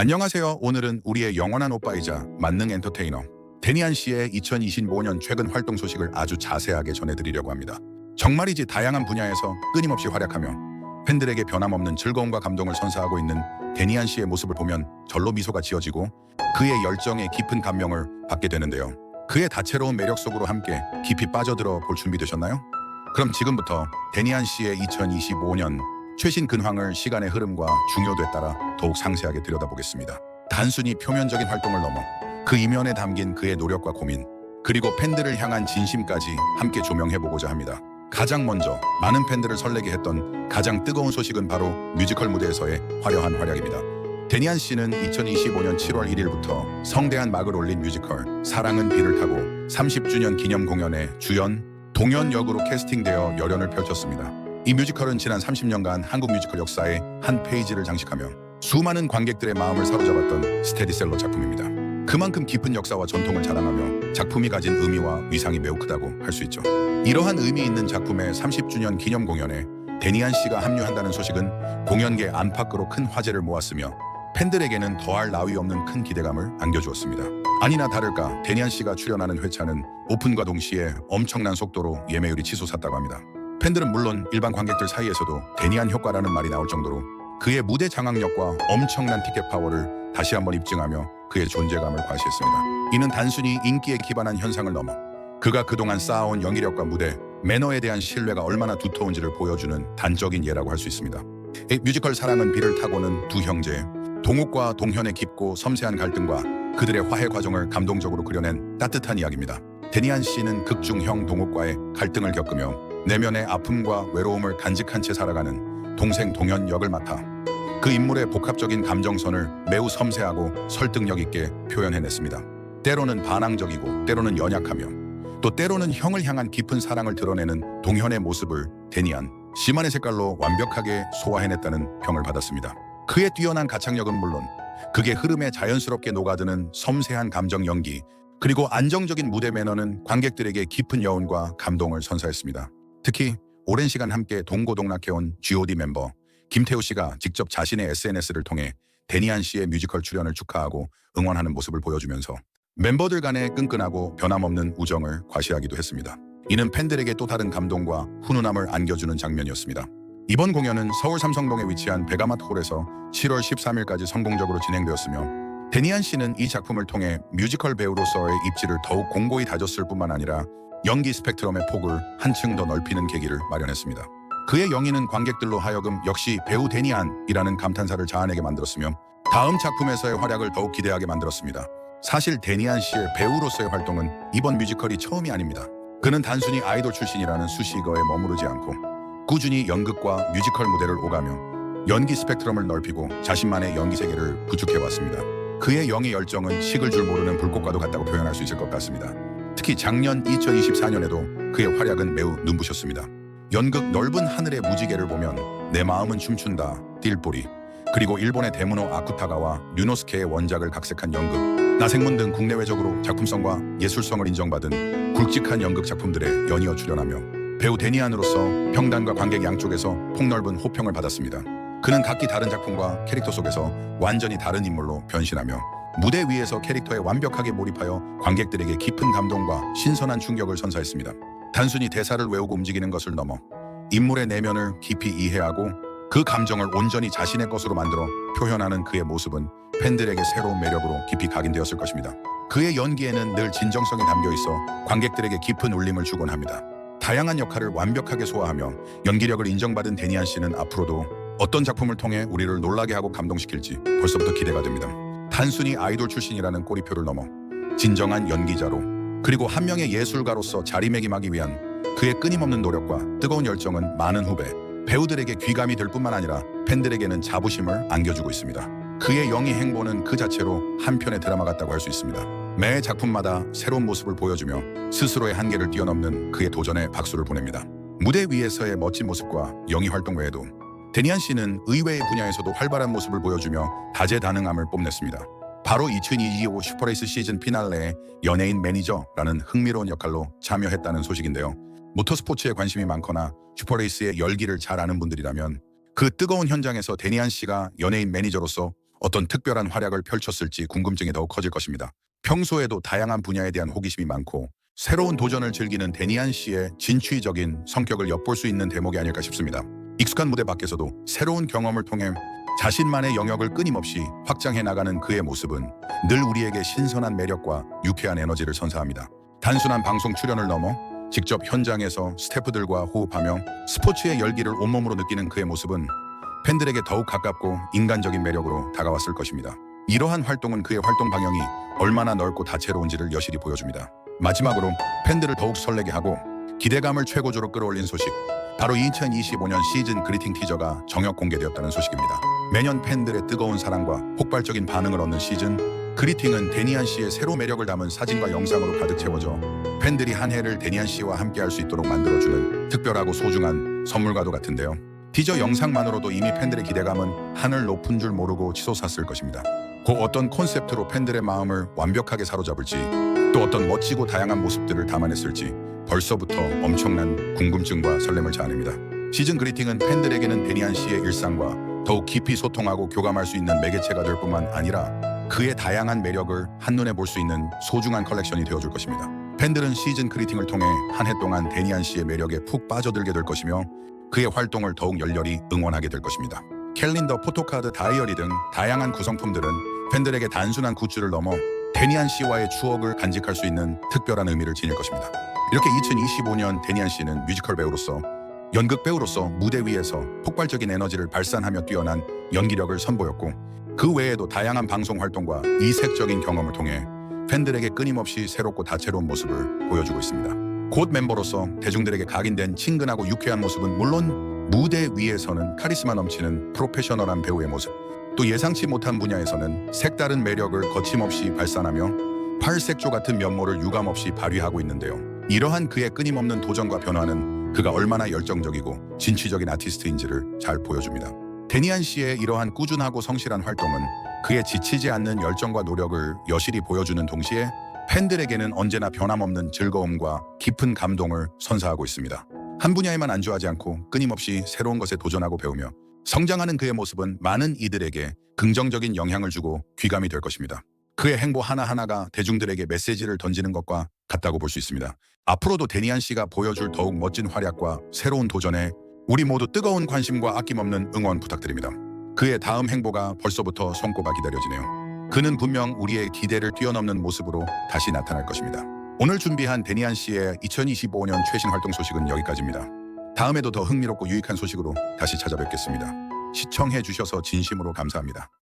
안녕하세요. 오늘은 우리의 영원한 오빠이자 만능 엔터테이너 데니안 씨의 2025년 최근 활동 소식을 아주 자세하게 전해드리려고 합니다. 정말이지 다양한 분야에서 끊임없이 활약하며 팬들에게 변함없는 즐거움과 감동을 선사하고 있는 데니안 씨의 모습을 보면 절로 미소가 지어지고 그의 열정에 깊은 감명을 받게 되는데요. 그의 다채로운 매력 속으로 함께 깊이 빠져들어 볼 준비되셨나요? 그럼 지금부터 데니안 씨의 2025년 최신 근황을 시간의 흐름과 중요도에 따라 더욱 상세하게 들여다보겠습니다. 단순히 표면적인 활동을 넘어 그 이면에 담긴 그의 노력과 고민, 그리고 팬들을 향한 진심까지 함께 조명해보고자 합니다. 가장 먼저 많은 팬들을 설레게 했던 가장 뜨거운 소식은 바로 뮤지컬 무대에서의 화려한 활약입니다. 데니안 씨는 2025년 7월 1일부터 성대한 막을 올린 뮤지컬 사랑은 비를 타고 30주년 기념 공연에 주연, 동연 역으로 캐스팅되어 열연을 펼쳤습니다. 이 뮤지컬은 지난 30년간 한국 뮤지컬 역사의 한 페이지를 장식하며 수많은 관객들의 마음을 사로잡았던 스테디셀러 작품입니다. 그만큼 깊은 역사와 전통을 자랑하며 작품이 가진 의미와 위상이 매우 크다고 할 수 있죠. 이러한 의미 있는 작품의 30주년 기념 공연에 데니안 씨가 합류한다는 소식은 공연계 안팎으로 큰 화제를 모았으며 팬들에게는 더할 나위 없는 큰 기대감을 안겨주었습니다. 아니나 다를까 데니안 씨가 출연하는 회차는 오픈과 동시에 엄청난 속도로 예매율이 치솟았다고 합니다. 팬들은 물론 일반 관객들 사이에서도 데니안 효과라는 말이 나올 정도로 그의 무대 장악력과 엄청난 티켓 파워를 다시 한번 입증하며 그의 존재감을 과시했습니다. 이는 단순히 인기에 기반한 현상을 넘어 그가 그동안 쌓아온 연기력과 무대, 매너에 대한 신뢰가 얼마나 두터운지를 보여주는 단적인 예라고 할 수 있습니다. 이 뮤지컬 사랑은 비를 타고는 두 형제, 동욱과 동현의 깊고 섬세한 갈등과 그들의 화해 과정을 감동적으로 그려낸 따뜻한 이야기입니다. 데니안 씨는 극중형 동욱과의 갈등을 겪으며 내면의 아픔과 외로움을 간직한 채 살아가는 동생 동현 역을 맡아 그 인물의 복합적인 감정선을 매우 섬세하고 설득력 있게 표현해냈습니다. 때로는 반항적이고 때로는 연약하며 또 때로는 형을 향한 깊은 사랑을 드러내는 동현의 모습을 데니안 시만의 색깔로 완벽하게 소화해냈다는 평을 받았습니다. 그의 뛰어난 가창력은 물론 극의 흐름에 자연스럽게 녹아드는 섬세한 감정 연기 그리고 안정적인 무대 매너는 관객들에게 깊은 여운과 감동을 선사했습니다. 특히 오랜 시간 함께 동고동락해온 G.O.D 멤버 김태우 씨가 직접 자신의 SNS를 통해 데니안 씨의 뮤지컬 출연을 축하하고 응원하는 모습을 보여주면서 멤버들 간의 끈끈하고 변함없는 우정을 과시하기도 했습니다. 이는 팬들에게 또 다른 감동과 훈훈함을 안겨주는 장면이었습니다. 이번 공연은 서울 삼성동에 위치한 베가마트 홀에서 7월 13일까지 성공적으로 진행되었으며 데니안 씨는 이 작품을 통해 뮤지컬 배우로서의 입지를 더욱 공고히 다졌을 뿐만 아니라 연기 스펙트럼의 폭을 한층 더 넓히는 계기를 마련했습니다. 그의 영희는 관객들로 하여금 역시 배우 데니안이라는 감탄사를 자아내게 만들었으며 다음 작품에서의 활약을 더욱 기대하게 만들었습니다. 사실 데니안 씨의 배우로서의 활동은 이번 뮤지컬이 처음이 아닙니다. 그는 단순히 아이돌 출신이라는 수식어에 머무르지 않고 꾸준히 연극과 뮤지컬 무대를 오가며 연기 스펙트럼을 넓히고 자신만의 연기 세계를 구축해왔습니다. 그의 영의 열정은 식을 줄 모르는 불꽃과도 같다고 표현할 수 있을 것 같습니다. 특히 작년 2024년에도 그의 활약은 매우 눈부셨습니다. 연극 넓은 하늘의 무지개를 보면 내 마음은 춤춘다, 띨뿌리 그리고 일본의 데무노 아쿠타가와 류노스케의 원작을 각색한 연극 나생문 등 국내외적으로 작품성과 예술성을 인정받은 굵직한 연극 작품들에 연이어 출연하며 배우 데니안으로서 평단과 관객 양쪽에서 폭넓은 호평을 받았습니다. 그는 각기 다른 작품과 캐릭터 속에서 완전히 다른 인물로 변신하며 무대 위에서 캐릭터에 완벽하게 몰입하여 관객들에게 깊은 감동과 신선한 충격을 선사했습니다. 단순히 대사를 외우고 움직이는 것을 넘어 인물의 내면을 깊이 이해하고 그 감정을 온전히 자신의 것으로 만들어 표현하는 그의 모습은 팬들에게 새로운 매력으로 깊이 각인되었을 것입니다. 그의 연기에는 늘 진정성이 담겨 있어 관객들에게 깊은 울림을 주곤 합니다. 다양한 역할을 완벽하게 소화하며 연기력을 인정받은 데니안 씨는 앞으로도 어떤 작품을 통해 우리를 놀라게 하고 감동시킬지 벌써부터 기대가 됩니다. 단순히 아이돌 출신이라는 꼬리표를 넘어 진정한 연기자로 그리고 한 명의 예술가로서 자리매김하기 위한 그의 끊임없는 노력과 뜨거운 열정은 많은 후배 배우들에게 귀감이 될 뿐만 아니라 팬들에게는 자부심을 안겨주고 있습니다. 그의 영희 행보는 그 자체로 한 편의 드라마 같다고 할 수 있습니다. 매 작품마다 새로운 모습을 보여주며 스스로의 한계를 뛰어넘는 그의 도전에 박수를 보냅니다. 무대 위에서의 멋진 모습과 영희 활동 외에도 데니안 씨는 의외의 분야에서도 활발한 모습을 보여주며 다재다능함을 뽐냈습니다. 바로 2025 슈퍼레이스 시즌 피날레의 연예인 매니저라는 흥미로운 역할로 참여했다는 소식인데요. 모터스포츠에 관심이 많거나 슈퍼레이스의 열기를 잘 아는 분들이라면 그 뜨거운 현장에서 데니안 씨가 연예인 매니저로서 어떤 특별한 활약을 펼쳤을지 궁금증이 더욱 커질 것입니다. 평소에도 다양한 분야에 대한 호기심이 많고 새로운 도전을 즐기는 데니안 씨의 진취적인 성격을 엿볼 수 있는 대목이 아닐까 싶습니다. 익숙한 무대 밖에서도 새로운 경험을 통해 자신만의 영역을 끊임없이 확장해 나가는 그의 모습은 늘 우리에게 신선한 매력과 유쾌한 에너지를 선사합니다. 단순한 방송 출연을 넘어 직접 현장에서 스태프들과 호흡하며 스포츠의 열기를 온몸으로 느끼는 그의 모습은 팬들에게 더욱 가깝고 인간적인 매력으로 다가왔을 것입니다. 이러한 활동은 그의 활동 방향이 얼마나 넓고 다채로운지를 여실히 보여줍니다. 마지막으로 팬들을 더욱 설레게 하고 기대감을 최고조로 끌어올린 소식 바로 2025년 시즌 그리팅 티저가 정역 공개되었다는 소식입니다. 매년 팬들의 뜨거운 사랑과 폭발적인 반응을 얻는 시즌 그리팅은 데니안 씨의 새로 매력을 담은 사진과 영상으로 가득 채워져 팬들이 한 해를 데니안 씨와 함께할 수 있도록 만들어주는 특별하고 소중한 선물과도 같은데요. 티저 영상만으로도 이미 팬들의 기대감은 하늘 높은 줄 모르고 치솟았을 것입니다. 그 어떤 콘셉트로 팬들의 마음을 완벽하게 사로잡을지 또 어떤 멋지고 다양한 모습들을 담아냈을지 벌써부터 엄청난 궁금증과 설렘을 자아냅니다. 시즌 그리팅은 팬들에게는 데니안 씨의 일상과 더욱 깊이 소통하고 교감할 수 있는 매개체가 될 뿐만 아니라 그의 다양한 매력을 한눈에 볼 수 있는 소중한 컬렉션이 되어줄 것입니다. 팬들은 시즌 그리팅을 통해 한 해 동안 데니안 씨의 매력에 푹 빠져들게 될 것이며 그의 활동을 더욱 열렬히 응원하게 될 것입니다. 캘린더, 포토카드, 다이어리 등 다양한 구성품들은 팬들에게 단순한 굿즈를 넘어 데니안 씨와의 추억을 간직할 수 있는 특별한 의미를 지닐 것입니다. 이렇게 2025년 데니안 씨는 뮤지컬 배우로서 연극 배우로서 무대 위에서 폭발적인 에너지를 발산하며 뛰어난 연기력을 선보였고 그 외에도 다양한 방송 활동과 이색적인 경험을 통해 팬들에게 끊임없이 새롭고 다채로운 모습을 보여주고 있습니다. 곧 멤버로서 대중들에게 각인된 친근하고 유쾌한 모습은 물론 무대 위에서는 카리스마 넘치는 프로페셔널한 배우의 모습 또 예상치 못한 분야에서는 색다른 매력을 거침없이 발산하며 팔색조 같은 면모를 유감없이 발휘하고 있는데요. 이러한 그의 끊임없는 도전과 변화는 그가 얼마나 열정적이고 진취적인 아티스트인지를 잘 보여줍니다. 데니안 씨의 이러한 꾸준하고 성실한 활동은 그의 지치지 않는 열정과 노력을 여실히 보여주는 동시에 팬들에게는 언제나 변함없는 즐거움과 깊은 감동을 선사하고 있습니다. 한 분야에만 안주하지 않고 끊임없이 새로운 것에 도전하고 배우며 성장하는 그의 모습은 많은 이들에게 긍정적인 영향을 주고 귀감이 될 것입니다. 그의 행보 하나하나가 대중들에게 메시지를 던지는 것과 같다고 볼 수 있습니다. 앞으로도 데니안 씨가 보여줄 더욱 멋진 활약과 새로운 도전에 우리 모두 뜨거운 관심과 아낌없는 응원 부탁드립니다. 그의 다음 행보가 벌써부터 손꼽아 기다려지네요. 그는 분명 우리의 기대를 뛰어넘는 모습으로 다시 나타날 것입니다. 오늘 준비한 데니안 씨의 2025년 최신 활동 소식은 여기까지입니다. 다음에도 더 흥미롭고 유익한 소식으로 다시 찾아뵙겠습니다. 시청해 주셔서 진심으로 감사합니다.